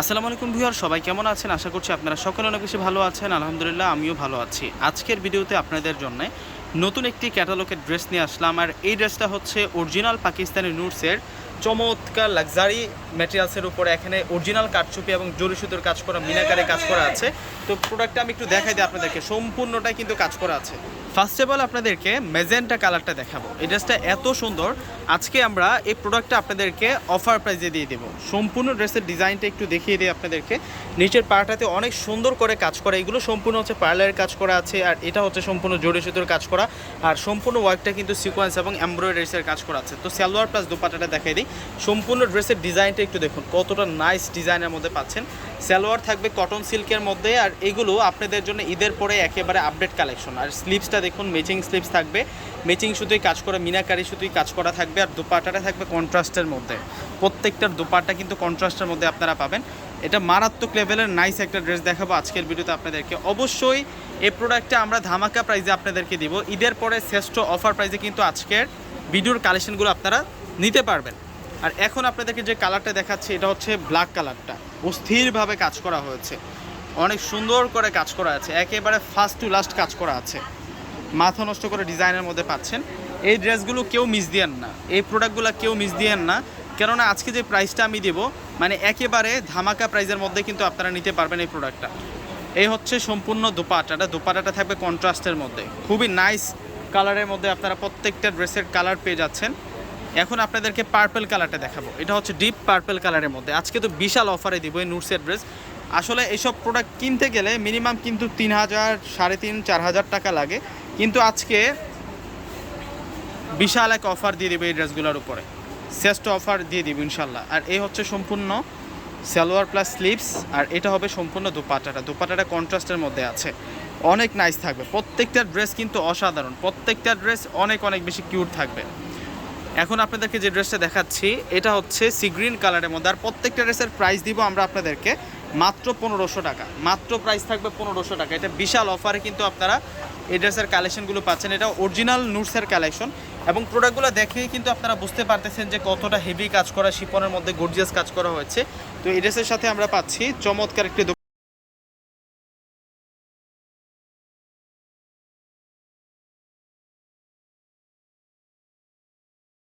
আসসালামু আলাইকুম ভিউয়ার, সবাই কেমন আছেন? আশা করছি আপনারা সকলে অনেক বেশি ভালো আছেন। আলহামদুলিল্লাহ, আমিও ভালো আছি। আজকের ভিডিওতে আপনাদের জন্য নতুন একটি ক্যাটালগের ড্রেস নিয়ে আসলাম। আর এই ড্রেসটা হচ্ছে অরিজিনাল পাকিস্তানি নুটসের চমৎকার লাক্সারি ম্যাটেরিয়ালসের উপরে। এখানে অরিজিনাল কাঠচুপি এবং জরি সুতোর কাজ করা, মিনাকারে কাজ করা আছে। তো প্রোডাক্টটা আমি একটু দেখাই দিই আপনাদেরকে। সম্পূর্ণটাই কিন্তু কাজ করা আছে। ফার্স্ট অফ অল আপনাদেরকে মেজেন্টা কালারটা দেখাবো। এই ড্রেসটা এত সুন্দর। আজকে আমরা এই প্রোডাক্টটা আপনাদেরকে অফার প্রাইজে দিয়ে দেবো। সম্পূর্ণ ড্রেসের ডিজাইনটা একটু দেখিয়ে দিই আপনাদেরকে। নিচের পাড়টাতে অনেক সুন্দর করে কাজ করা। এগুলো সম্পূর্ণ হচ্ছে পার্লারের কাজ করা আছে, আর এটা হচ্ছে সম্পূর্ণ জড়ি সুতোর কাজ করা। আর সম্পূর্ণ ওয়ার্কটা কিন্তু সিকোয়েন্স এবং এমব্রয়ডারিসের কাজ করা আছে। তো সালোয়ার প্লাস দুপাটাটা দেখাই দিই। সম্পূর্ণ ড্রেসের ডিজাইনটা একটু দেখুন। কতটা নাইস ডিজাইনের মধ্যে পাচ্ছেন। সালোয়ার থাকবে কটন সিল্কের মধ্যে, আর এগুলো আপনাদের জন্য ঈদের পরে একেবারে আপডেট কালেকশন আর স্লিপসটা দেখুন ম্যাচিং স্লিপস থাকবে। ম্যাচিং সুতোই কাজ করা, মিনাকারি সুতোই কাজ করা থাকবে আর দুপাটাটা থাকবে কন্ট্রাস্টের মধ্যে। প্রত্যেকটার দুপাট্টা কিন্তু কন্ট্রাস্টের মধ্যে আপনারা পাবেন। এটা মারাত্মক লেভেলের নাইস একটা ড্রেস দেখাবো আজকের ভিডিওতে আপনাদেরকে। অবশ্যই এই প্রোডাক্টটা আমরা ধামাকা প্রাইজে আপনাদেরকে দিব। ঈদের পরে শ্রেষ্ঠ অফার প্রাইজে কিন্তু আজকের ভিডিওর কালেকশনগুলো আপনারা নিতে পারবেন। আর এখন আপনাদেরকে যে কালারটা দেখাচ্ছি, এটা হচ্ছে ব্ল্যাক কালারটা অস্থিরভাবে কাজ করা হয়েছে। অনেক সুন্দর করে কাজ করা আছে। একেবারে ফার্স্ট টু লাস্ট কাজ করা আছে। মাথা নষ্ট করে ডিজাইনের মধ্যে পাচ্ছেন। এই ড্রেসগুলো কেউ মিস দিয়েন না। এই প্রোডাক্টগুলো কেউ মিস দিয়েন না। কেননা আজকে যে প্রাইসটা আমি দেবো মানে একেবারে ধামাকা প্রাইজের মধ্যে কিন্তু আপনারা নিতে পারবেন এই প্রোডাক্টটা। এই হচ্ছে সম্পূর্ণ দোপাটাটা দোপাটাটা থাকবে কন্ট্রাস্টের মধ্যে। খুবই নাইস কালারের মধ্যে আপনারা প্রত্যেকটা ড্রেসের কালার পেয়ে যাচ্ছেন। এখন আপনাদেরকে পার্পেল কালারটা দেখাবো। এটা হচ্ছে ডিপ পার্পেল কালারের মধ্যে। আজকে তো বিশাল অফারে দিব এই নুটসের ড্রেস। আসলে এইসব প্রোডাক্ট কিনতে গেলে মিনিমাম কিন্তু তিন হাজার, সাড়ে তিন, চার হাজার টাকা লাগে। কিন্তু আজকে বিশাল এক অফার দিয়ে দেবে এই ড্রেসগুলোর উপরে। শ্রেষ্ঠ অফার দিয়ে দিব ইনশাল্লাহ। আর এই হচ্ছে সম্পূর্ণ সালোয়ার প্লাস স্লিপস আর এটা হবে সম্পূর্ণ দুপাটাটা। দুপাটাটা কন্ট্রাস্টের মধ্যে আছে। অনেক নাইস থাকবে। প্রত্যেকটা ড্রেস কিন্তু অসাধারণ। প্রত্যেকটা ড্রেস অনেক অনেক বেশি কিউট থাকবে। এখন আপনাদেরকে যে ড্রেসটা দেখাচ্ছি, এটা হচ্ছে সি গ্রিন কালারের মধ্যে। আর প্রত্যেকটা ড্রেসের প্রাইস দিব আমরা আপনাদেরকে মাত্র পনেরোশো টাকা। মাত্র প্রাইস থাকবে পনেরোশো টাকা। এটা বিশাল অফারে কিন্তু আপনারা এই ড্রেসের কালেকশনগুলো পাচ্ছেন। এটা অরিজিনাল নুটসের কালেকশন এবং প্রোডাক্টগুলো দেখেই কিন্তু আপনারা বুঝতে পারতেছেন যে কতটা হেভি কাজ করা, শিপনের মধ্যে গর্জিয়াস কাজ করা হয়েছে। তো এই ড্রেসের সাথে আমরা পাচ্ছি। চমৎকার একটি